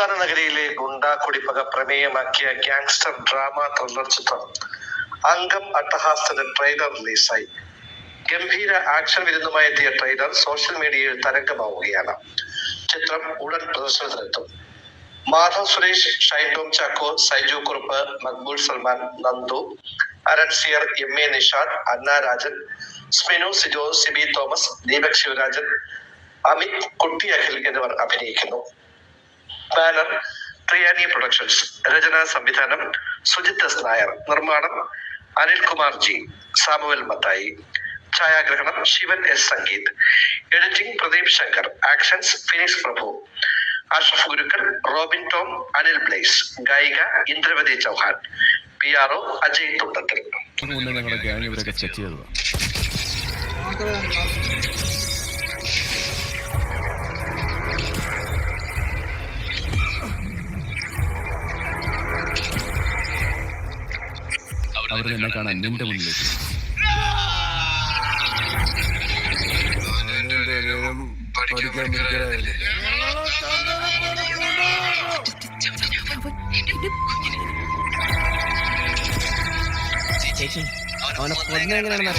നഗരിയിലെ ഗുണ്ടാ കുടിപ്പക പ്രമേയമാക്കിയ ഗ്യാങ്സ്റ്റർ ഡ്രാമ ത്രില്ലർ ചിത്രം അംഗം അട്ടഹാസത്തിന് ട്രെയിലർ റിലീസായി ഗംഭീര ആക്ഷൻ വിരുന്നുമായി എത്തിയ ട്രെയിലർ സോഷ്യൽ മീഡിയയിൽ തരംഗമാവുകയാണ്. ചിത്രം ഉടൻ പ്രദർശനത്തിലെത്തും മാധവ് സുരേഷ് ഷൈൻ ടോം ചാക്കോ സൈജു കുറുപ്പ് മക്ബൂൾ സൽമാൻ നന്ദു അരൺസിയർ എം എ നിഷാദ് അന്ന രാജൻ സ്മിനു സിജോ സിബി തോമസ് ദീപക് ശിവരാജൻ അമിത് കുട്ടി അഖിൽ എന്നിവർ അഭിനയിക്കുന്നു. ബാനർ പ്രിയാനി പ്രൊഡക്ഷൻസ് രചന സംവിധാനം സുജിത് എസ് നായർ നിർമ്മാണം അനിൽകുമാർ ജി സാമുവൽ മത്തായി ഛായാഗ്രഹണം Sivan S Sangeeth editing Pradeep Shankar actions Phoenix Prabhu Ashraf Gurukkal Robin Tom Anil Blaze ഗായിക Indravathi Chauhan P R O Ajay Thundathil. അവർ നിന്നെ കാണാൻ നിന്റെ മുന്നിലേക്ക് പഠിക്കാൻ മിടുക്കരായല്ലേ ചേച്ചി അവനെ കൊന്ന എങ്ങനെയാണെന്ന് അറിയാം